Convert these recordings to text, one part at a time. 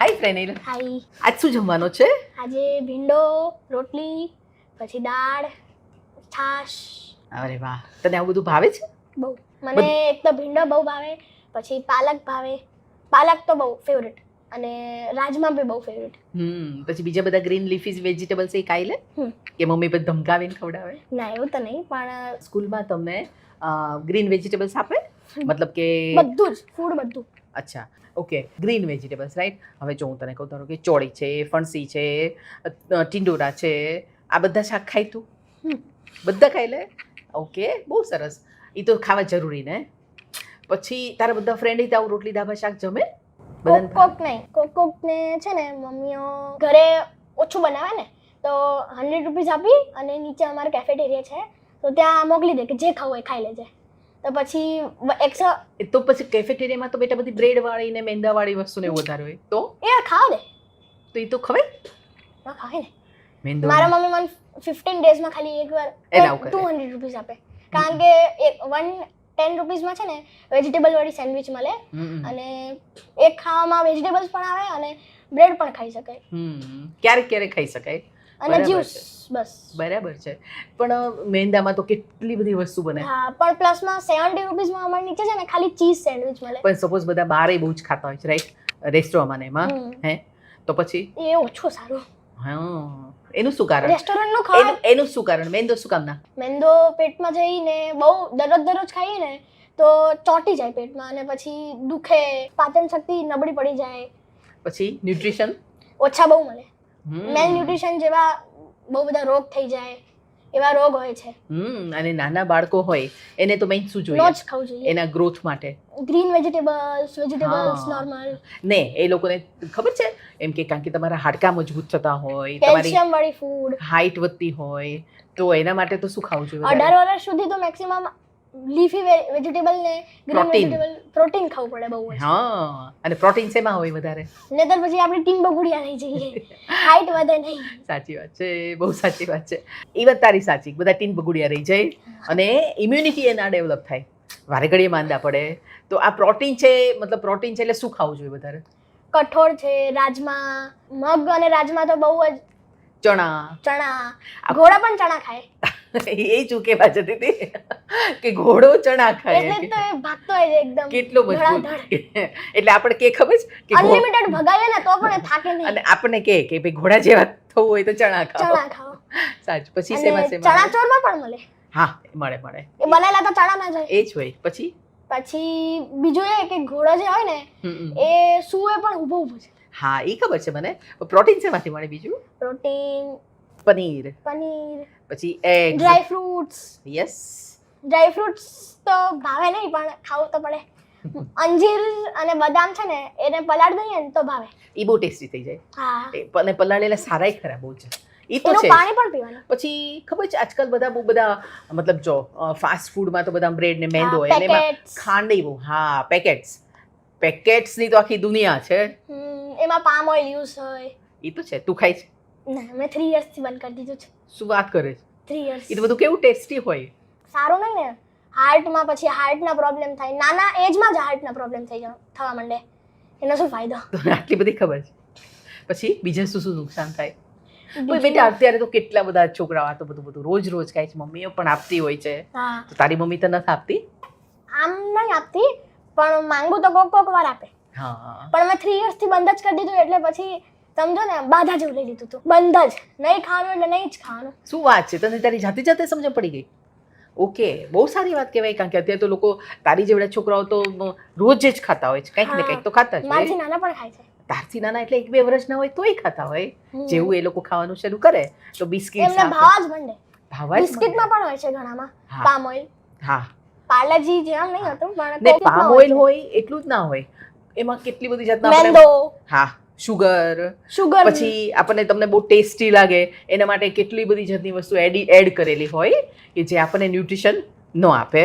હાય ફ્રેનેલ હાય આજ શું જમવાનો છે? આજે ભીંડો રોટલી પછી દાળ છાશ. અરે વાહ. તને આવું બધું ભાવે છે? બહુ. મને એક તો ભીંડો બહુ ભાવે પછી પાલક ભાવે. પાલક તો બહુ ફેવરેટ અને રાજમા બી બહુ ફેવરેટ હમ. પછી બીજા બધા ગ્રીન લીફીઝ વેજીટેબલ્સ એ ખાઈ લે? કે મમ્મી પર ધમકાવીને ખવડાવે? ના એવું તો નહીં પણ સ્કૂલમાં તમને ગ્રીન વેજીટેબલ્સ આપે? મતલબ કે બધું જ ફૂડ બધું. અચ્છા, ઓકે, ગ્રીન વેજીટેબલ્સ, રાઈટ? હવે જો હું તને કહું ધારો કે ચોળી છે, ફણસી છે ટીંડોરા છે, આ બધા શાક ખાય તું. બધા ખાઈ લે? ઓકે, બહુ સરસ. એ તો ખાવા જરૂરી ને? પછી તારા બધા ફ્રેન્ડ આવું રોટલી, ધાબા શાક જમે? કોક કોક નહીં, કોક કોક ને છે ને મમ્મીઓ ઘરે ઓછું બનાવે ને, તો હંડ્રેડ રૂપીઝ આપી અને નીચે અમારે કેફેટેરિયા છે, તો ત્યાં મોકલી દે કે જે ખાવું એ ખાઈ લેજે. તો પછી એક્સ્ટ્રા એ તો પછી કેફેટેરિયામાં તો બેટા બધી બ્રેડ વાળી ને મેંદા વાળી વસ્તુ ને વધારે હોય. તો? એ ખાવ દે તો એ તો ખવાય? ના ખાય ને. મેંદો મારા મમ્મી મને ફિફ્ટીન ડેઝમાં ખાલી એકવાર. ટુ હંડ્રેડ રૂપીઝ આપે. કારણ કે એક વન ટેન રૂપીઝમાં છે ને વેજીટેબલ વાળી સેન્ડવિચ મળે અને એક ખાવામાં વેજીટેબલ્સ પણ આવે અને બ્રેડ પણ ખાઈ શકાય. હમ. ક્યારેક ક્યારેક ખાઈ શકાય. અને જ્યુસ બસ. બરાબર છે. પણ મેંદામાં તો કેટલી બધી વસ્તુ બને? હા પણ પ્લસમાં સેવન્ટી રૂપીઝમાં અમારે નીચે છે ને ખાલી ચીઝ સેન્ડવિચ મળે. પણ સપોઝ બધા બારે બહુ જ ખાતા હોય છે રાઈટ રેસ્ટોરન્ટમાં ને એમાં હે? તો પછી? એ ઓછું સારું. હા. એનું શું કારણ? રેસ્ટોરન્ટનું ખાવાનું એનું એનું શું કારણ? મેંદો શું કામ ના મેંદો પેટમાં જઈને બહુ દરરોજ દરરોજ ખાઈએ ને તો ચોંટી જાય પેટમાં અને પછી દુખે પાચન શક્તિ નબળી પડી જાય. પછી ન્યુટ્રિશન ઓછા બહુ મળે. મેલ ન્યુટ્રિશન જેવા બહુ બધા રોગ થઈ જાય એવા રોગ હોય છે. હમ અને નાના બાળકો હોય એને તો મેઇન શું જોઈએ? જ ખાવું જોઈએ. એના ગ્રોથ માટે. ગ્રીન વેજીટેબલ્સ વેજીટેબલ્સ નોર્મલ ને એ લોકોને ખબર છે? એમ કે કારણ કે તમારા હાડકા મજબૂત થતા હોય તમારી કેલ્શિયમ વાળી ફૂડ હાઈટ વધતી હોય તો એના માટે તો શું ખાવું જોઈએ? અઢાર? વર્ષ સુધી તો મેક્સિમમ લીફી વેજીટેબલ ને ગ્રીન વેજીટેબલ પ્રોટીન ખાવું પડે બહુ હા અને પ્રોટીન શેમાં હોય વધારે? નહીતર પછી આપણી ટીમ બગુડિયા થઈ જઈએ. હાઈટ વધે નહીં. સાચી વાત છે બહુ સાચી વાત છે. એ વાત તારી સાચી બધા ટીમ બગુડિયા રહી જાય અને ઇમ્યુનિટી એના ડેવલપ થાય. વારે ઘડીએ માંદા પડે. તો આ પ્રોટીન છે મતલબ પ્રોટીન છે એટલે શું ખાવું જોઈએ વધારે? કઠોળ છે રાજમા મગ અને રાજમા તો બહુ જ ચણા. ચણા. ઘોડા પણ ચણા ખાય. એ જ ઉકેવા કહેવા જતી હતી કે ઘોડો ચણા ખાય એટલે તો એ ભાગતો હોય એકદમ. કેટલો મજબૂત. એટલે આપણે કે ખબર છે કે અનલિમિટેડ ભગાઈએ ને તો પણ થાકે નહીં. અને આપણને કે કે ભાઈ ઘોડા જેવા થવું હોય તો ચણા ખાઓ. ચણા ખાઓ. સાચું. પછી સેવા સેવા ચણા ચોરમાં પણ મળે. હા મળે મળે. એ બનાવેલા તો ચણા ના જાય એ જ હોય. પછી? પછી બીજું એ કે ઘોડા જે હોય ને. એ સુએ પણ ઊભો ઊભો છે. હા એ ખબર છે મને. પ્રોટીન શેમાંથી મળે બીજું? પ્રોટીન પનીર. પનીર. પછી egg dry fruits yes dry fruits તો ભાવે નહીં પણ ખાવું તો પડે. અંજીર અને બદામ છે ને એને પલાળ દઈએ ને તો ભાવે. એ બહુ ટેસ્ટી થઈ જાય. હા. અને પલાળેલા સારાય ખરા બહુ છે. એ તો છે પાણી પણ પીવાનું. પછી ખબર છે આજકાલ બધા બહુ બધા મતલબ જો ફાસ્ટ ફૂડમાં તો બધા બ્રેડ ને મેંદો હોય અને એમાં ખાંડ બહુ. હા પેકેટ્સ પેકેટ્સની તો આખી દુનિયા છે. એમાં પામ ઓઇલ યુઝ હોય. એ તો છે તું ખાય છે. ના મેં થ્રી યર્સથી બંધ કરી દીધું છે. શું વાત કરે છે? થ્રી યર્સ એ તો બધું કેવું ટેસ્ટી હોય? સારું નહીં ને. હાર્ટમાં પછી હાર્ટના પ્રોબ્લેમ થાય. નાના એજમાં જ હાર્ટના પ્રોબ્લેમ થઈ જાય થવા માંડે. એનો શું ફાયદો? તને આટલી બધી ખબર છે. પછી બીજા શું શું નુકસાન થાય? કોઈ બેટા અત્યારે તો કેટલા બધા છોકરાઓ આ તો બધું બધું રોજ રોજ ખાય છે. મમ્મીઓ પણ આપતી હોય છે. હા. તો તારી મમ્મી તો નથી આપતી? આમ નહીં આપતી પણ માંગુ તો કોક કોક વાર આપે. હા. પણ મેં થ્રી યર્સથી બંધ જ કરી દીધું એટલે પછી સમજો ને બાધા જેવું લઈ લીધું હતું બંધ જ. નહીં ખાવાનું એટલે નહીં જ ખાવાનું. શું વાત છે? તને તારી જાતે જાતે સમજ પડી ગઈ? ઓકે બહુ સારી વાત કહેવાય કારણ કે અત્યારે તો લોકો તારી જેવડા છોકરાઓ તો રોજ જ ખાતા હોય છે. કંઈક ને કંઈક તો ખાતા જ મારથી નાના પણ ખાય છે. તારથી નાના એટલે એક બે વર્ષના હોય તોય ખાતા હોય. જેવું એ લોકો ખાવાનું શરૂ કરે તો બિસ્કિટ એમને ભાવ જ મંડે. ભાવ જ બિસ્કિટમાં પણ હોય છે ઘણામાં. પામ ઓઇલ હા. પાર્લાજી જેમ નહીં હતું પણ પામ ઓઈલ ઓઇલ હોય એટલું જ ના હોય. એમાં કેટલી બધી જાતના મેંદો. હા. શુગર શુગર પછી આપણને તમને બહુ ટેસ્ટી લાગે. એના માટે કેટલી બધી જાતની વસ્તુ એડ એડ કરેલી હોય કે જે આપણને ન્યુટ્રિશન ન આપે.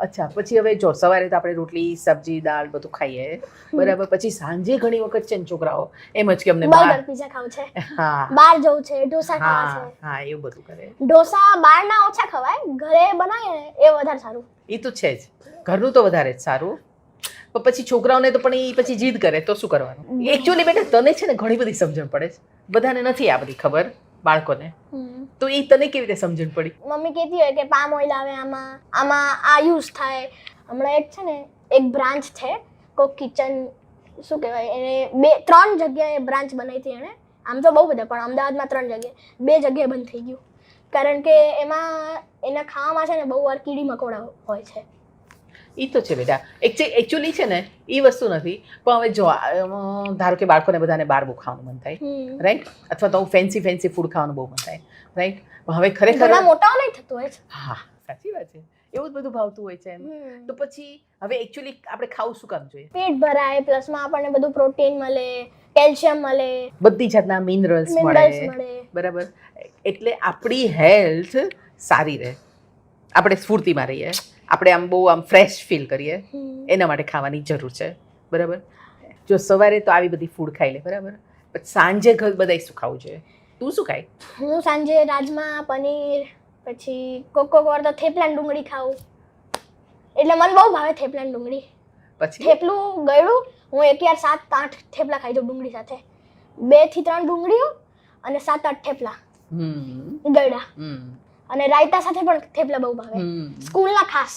અચ્છા. પછી હવે જો સવારે તો આપણે રોટલી સબ્જી દાળ બધું ખાઈએ. બરાબર. પછી સાંજે ઘણી વખત છે ને છોકરાઓ એમ જ કે અમને બહાર બર્ગર પીઝા ખાવું છે. હા. બહાર જવું છે ઢોસા ખાવા છે. હા એવું બધું કરે. ઢોસા બહારના ઓછા ખવાય. ઘરે બનાવીએ એ વધારે સારું. એ તો છે જ. ઘરનું તો વધારે જ સારું. પણ પછી છોકરાઓને તો પણ એ પછી જીદ કરે તો શું કરવાનું? એકચ્યુઅલી બેટા તને છે ને ઘણી બધી સમજણ પડે છે. બધાને નથી આ બધી ખબર બાળકોને. તો એ તને કેવી રીતે સમજણ પડી? મમ્મી કહેતી હોય કે પામ ઓઇલ આવે આમાં આમાં આ યુઝ થાય. હમણાં એક છે ને એક બ્રાન્ચ છે કોક કિચન શું કહેવાય એને બે ત્રણ જગ્યાએ બ્રાન્ચ બનાવી હતી એણે. આમ તો બહુ બધા પણ અમદાવાદમાં ત્રણ જગ્યાએ. બે જગ્યાએ બંધ થઈ ગયું. કારણ કે એમાં એના ખાવામાં છે ને બહુ વાર કીડી મકોડા હોય છે. એ તો છે બેટા. એકચ્યુઅલી છે ને એ વસ્તુ નથી. પણ હવે જો ધારો કે બાળકોને બધાને બહાર બહુ ખાવાનું મન થાય રાઈટ અથવા તો ફેન્સી ફેન્સી ફૂડ ખાવાનું બહુ મન થાય રાઈટ પણ હવે ખરેખર મોટા નહીં થતું હોય હા સાચી વાત છે. એવું જ બધું ભાવતું હોય છે એમ. તો પછી હવે એકચ્યુઅલી આપણે ખાવું શું કામ જોઈએ? પેટ ભરાય પ્લસમાં આપણને બધું પ્રોટીન મળે કેલ્શિયમ મળે. બધી જાતના મિનરલ્સ મળે. બરાબર? એટલે આપણી હેલ્થ સારી રહે. આપણે સ્ફૂર્તિમાં રહીએ. આપણે આમ બહુ આમ ફ્રેશ ફીલ કરીએ. એના માટે ખાવાની જરૂર છે. બરાબર? જો સવારે તો આવી બધી ફૂડ ખાઈ લે બરાબર? પછી સાંજે ઘર બધાય શું ખાવું જોઈએ? તું શું ખાય? હું સાંજે રાજમા પનીર પછી કોક કોક વાર તો થેપલા ડુંગળી ખાઉં. એટલે મને બહુ ભાવે થેપલા ડુંગળી. પછી? થેપલું ગળ્યું હું એક યાર સાત આઠ થેપલા ખાઈ દઉં ડુંગળી સાથે. બેથી ત્રણ ડુંગળીઓ અને સાત આઠ થેપલા. હમ. ગળ્યા. અને રાયતા સાથે પણ થેપલા બહુ ભાવે. સ્કૂલના ખાસ.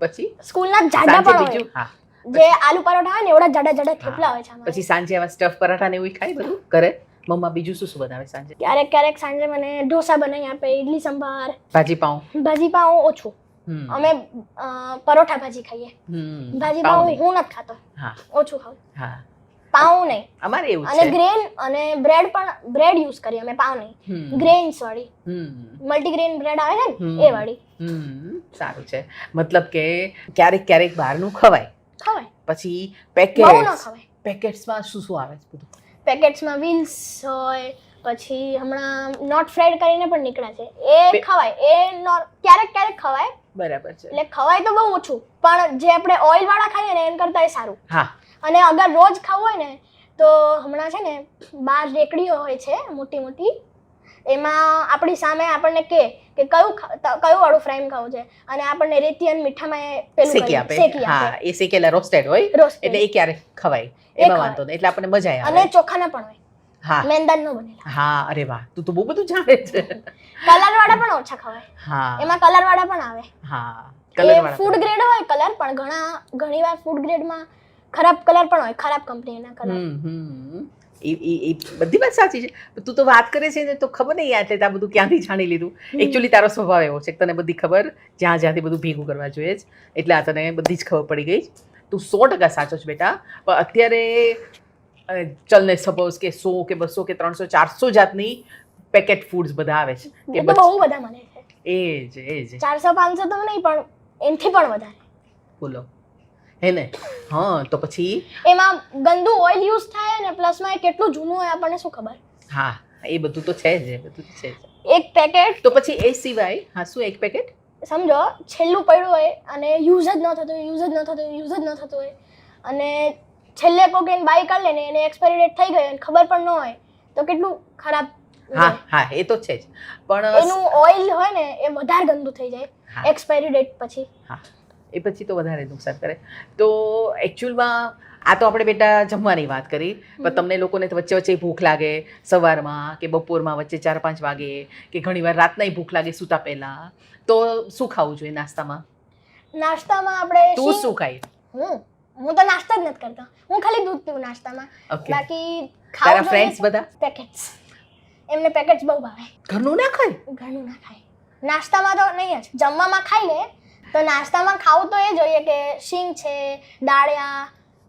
પછી? સ્કૂલના જાડા પણ હોય. જે આલુ પરોઠા હોય ને એવડા જાડા જાડા થેપલા હોય છે. પછી સાંજે આવા સ્ટફ પરાઠા ને એવું ખાય બધું? કરે મમ્મા બીજું શું શું બનાવે સાંજે? ક્યારેક ક્યારેક સાંજે મને ઢોસા બનાવી આપે ઇડલી સંભાર. ભાજી પાઉં. ભાજી પાઉં ઓછું. અમે પરોઠા ભાજી ખાઈએ. ભાજી પાઉં હું નથી ખાતો. ઓછું ખાઉં. હા. પાઉં નહીં. અમારે એવું અને છે. ગ્રેન અને બ્રેડ પણ બ્રેડ યુઝ કરીએ અમે પાઉં નહીં. ગ્રેન્સ વાળી. મલ્ટીગ્રેન બ્રેડ આવે છે ને એ વાળી. સારું છે. મતલબ કે ક્યારેક ક્યારેક બહારનું ખવાય. ખવાય. પછી પેકેટ્સ પેકેટ્સમાં શું શું આવે છે બધું? પેકેટ્સમાં વ્હીલ્સ હોય પછી હમણાં નોટ ફ્રાઈડ કરીને પણ નીકળે છે. એ ખવાય. એ ક્યારેક ક્યારેક ખવાય. બરાબર છે. એટલે ખવાય તો બહુ ઓછું. પણ જે આપણે ઓઇલ વાળા ખાઈએ ને એના કરતાં એ સારું. હા. અને અગર રોજ ખાવું હોય ને તો હમણાં છે ને બાર રેકડીઓ હોય છે મોટી મોટી. એમાં આપણી સામે આપણને કે કે કયું કયું વાળું ફ્રાઈમ ખાવું છે? અને આપણને રેતી અને મીઠામાં એ પેલું શેકી આપે. હા એ શેકેલા રોસ્ટેડ હોય એટલે એ ક્યારે ખવાય? એમાં વાંધો નહીં એટલે આપણને મજા અને ચોખાના પણ હોય. હા. મેંદાન નો બનેલા. હા અરે વાહ તું તો બહુ બધું જાણે છે. કલર વાળા પણ ઓછા ખવાય. હા. એમાં કલર વાળા પણ આવે. હા કલર વાળા ફૂડ ગ્રેડ હોય કલર પણ ઘણા ઘણીવાર ફૂડ ગ્રેડમાં ખરાબ કલર પણ હોય ખરાબ કંપનીના કલર. એ બધી વાત સાચી છે. તું તો વાત કરે છે ને તો ખબર નહીં એટલે આ બધું ક્યાંથી જાણી લીધું? એકચ્યુઅલી તારો સ્વભાવ એવો છે તને બધી ખબર જ્યાં જ્યાંથી બધું ભેગું કરવા જોઈએ જ. એટલે આ તને બધી જ ખબર પડી ગઈ. તું સો ટકા સાચો છે બેટા. પણ અત્યારે ચલને ચલ ને સપોઝ કે સો કે બસો કે ત્રણસો ચારસો જાતની પેકેટ ફૂડ્સ બધા આવે છે. કે બહુ બધા મને છે. એ જ એ જ. ચારસો પાંચસો તો નહીં પણ એનથી પણ વધારે. બોલો. હે ને? હા તો પછી? એમાં ગંદુ ઓઇલ યુઝ થાય ને પ્લસમાં એ કેટલું જૂનું હોય આપણને શું ખબર? હા એ બધું તો છે જ એ બધું તો છે જ. એક પેકેટ તો પછી એ સિવાય હા શું એક પેકેટ સમજો છેલ્લું પડ્યું હોય અને યુઝ જ ન થતું હોય યુઝ જ ન થતું હોય યુઝ જ ન થતું હોય. અને છેલ્લે કોક એને બાય કરી લેને એને એક્સપાયરી ડેટ થઈ ગઈ અને ખબર પણ ન હોય તો કેટલું ખરાબ હા હા એ તો છે જ. પણ એનું ઓઇલ હોય ને એ વધારે ગંદુ થઈ જાય. એક્સપાયરી ડેટ પછી. હા. એ પછી તો વધારે નુકસાન કરે. તો એકચ્યુઅલમાં આ તો આપણે બેટા જમવાની વાત કરી પણ તમને લોકોને વચ્ચે વચ્ચે ભૂખ લાગે સવારમાં કે બપોરમાં વચ્ચે ચાર પાંચ વાગે કે ઘણીવાર રાતનાય ભૂખ લાગે સૂતા પહેલા. તો શું ખાવું જોઈએ નાસ્તામાં? નાસ્તામાં આપણે તું શું? ખાય? હું? હું તો નાસ્તા જ નથી કરતા. હું ખાલી દૂધ પીવું નાસ્તામાં. બાકી તારા ફ્રેન્ડ્સ બધા? પેકેટ્સ એમને પેકેટ્સ બહુ ભાવે. ઘરનું ના ખાય? ઘરનું ના ખાય. નાસ્તામાં તો નહીં જ. જમવામાં ખાઈ લે તો નાસ્તામાં ખાવું તો એ જોઈએ કે શીંગ છે દાળિયા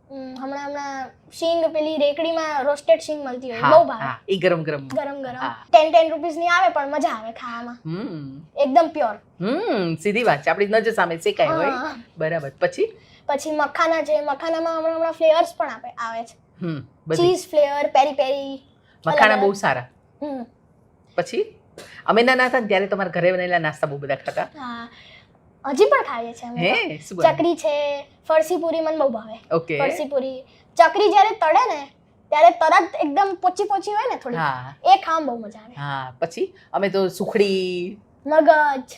હમણાં હમણાં શીંગ પેલી રેકડીમાં રોસ્ટેડ શીંગ મળતી હોય બહુ ભાવે. એ ગરમ ગરમ. ગરમ ગરમ. ટેન ટેન ટેન રૂપીસની આવે પણ મજા આવે ખાવામાં. એકદમ પ્યોર હમ સીધી વાત છે. આપણી નજર સામે શેકાય હોય. બરાબર. પછી? પછી મખાના છે મખાનામાં હમણાં હમણાં ફ્લેવર્સ પણ આપે આવે છે. હમ ચીઝ ફ્લેવર પેરી પેરી મખાના બહુ સારા. હમ. પછી? અમે નાના હતા ત્યારે તમારા ઘરે બનેલા નાસ્તા બહુ બધા ખાતા. હજી પણ ખાઈએ છીએ અમે? ચકરી છે ફરસી પૂરી મને બહુ ભાવે. ઓકે. ફરસી પૂરી. ચકરી જ્યારે તળે ને ત્યારે તરત એકદમ પોચી પોચી હોય ને થોડી એ ખાવામાં બહુ મજા આવે. હા પછી? અમે તો સુખડી. મગજ.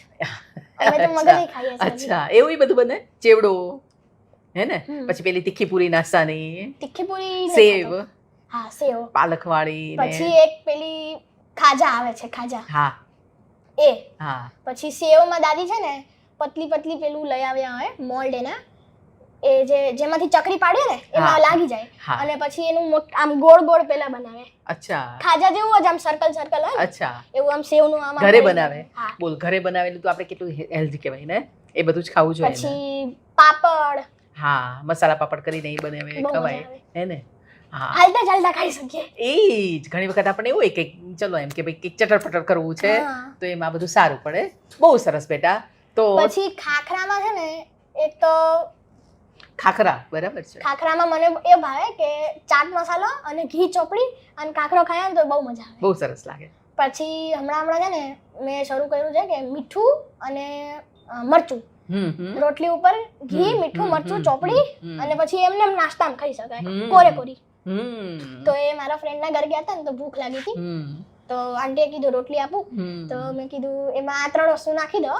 અમે તો મગજ ખાઈએ છીએ અચ્છા. એવું બધું બને? ચેવડો? હે ને? પછી પેલી તીખી પૂરી નાસ્તાની? તીખી પૂરી સેવ. હા સેવ. પાલકવાળી પછી એક પેલી ખાજા આવે છે ખાજા. હા. એ. હા. પછી સેવમાં દાદી છે ને પતલી પતલી પેલું લઈ આવ્યા હોય મોલ્ડ એના એ જે જેમાંથી ચકરી પાડીએ ને એમાં લાગી જાય. અને પછી એનું આમ ગોળ ગોળ પેલા બનાવે. અચ્છા. ખાજા જેવું જ આમ સર્કલ સર્કલ હોય અચ્છા. એવું આમ સેવનું આમ ઘરે બનાવે? બોલ ઘરે બનાવેલું તો આપણે કેટલું હેલ્ધી કહેવાય ને? એ બધું જ ખાવું જોઈએ પછી પાપડ. હા મસાલા પાપડ કરીને એ બનાવે ખવાય હે ને? હાલતા ચાલતા ખાઈ શકીએ. એ જ ઘણી વખત આપણે એવું હોય કે ચલો એમ કે ભાઈ કંઈક ચટર પટર કરવું છે તો એમાં બધું સારું પડે. બહુ સરસ બેટા. તો પછી ખાખરામાં છે ને એક તો ખાખરા બરાબર છે. ખાખરામાં મને એ ભાવે કે ચાટ મસાલો અને ઘી ચોપડી અને ખાખરો ખાય ને તો બહુ મજા આવે. બહુ સરસ લાગે. પછી હમણાં હમણાં છે ને મેં શરૂ કર્યું છે કે મીઠું અને મરચું. રોટલી ઉપર ઘી મીઠું મરચું ચોપડી અને પછી એમને એમ નાસ્તામાં ખાઈ શકાય. કોરે કોરી તો એ મારા ફ્રેન્ડના ઘર ગયા હતા ને તો ભૂખ લાગી હતી. તો આંટીએ કીધું રોટલી આપું. તો મેં કીધું એમાં આ ત્રણ વસ્તુ નાખી દો.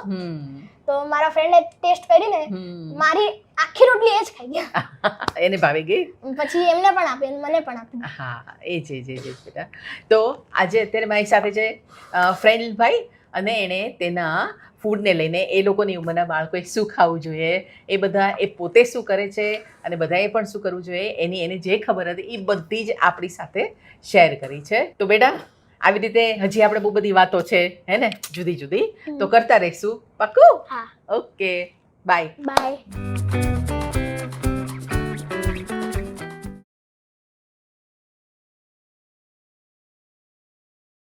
તો મારા ફ્રેન્ડે ટેસ્ટ કરીને ને મારી આખી રોટલી એ જ ખાઈ ગયા. એને ભાવી ગઈ? પછી એમને પણ આપી મને પણ આપી હા એ જ એ જ એ બેટા. તો આજે અત્યારે મારી સાથે છે ફ્રેન્ડ ભાઈ અને એણે તેના ફૂડને લઈને એ લોકોની ઉંમરના બાળકોએ શું ખાવું જોઈએ એ બધા એ પોતે શું કરે છે અને બધાએ પણ શું કરવું જોઈએ એની એને જે ખબર હતી એ બધી જ આપણી સાથે શેર કરી છે. તો બેટા આવી રીતે હજી આપણે બહુ બધી વાતો છે હે ને? જુદી જુદી. તો કરતા રહીશું. પાક્કું ઓકે. Bye bye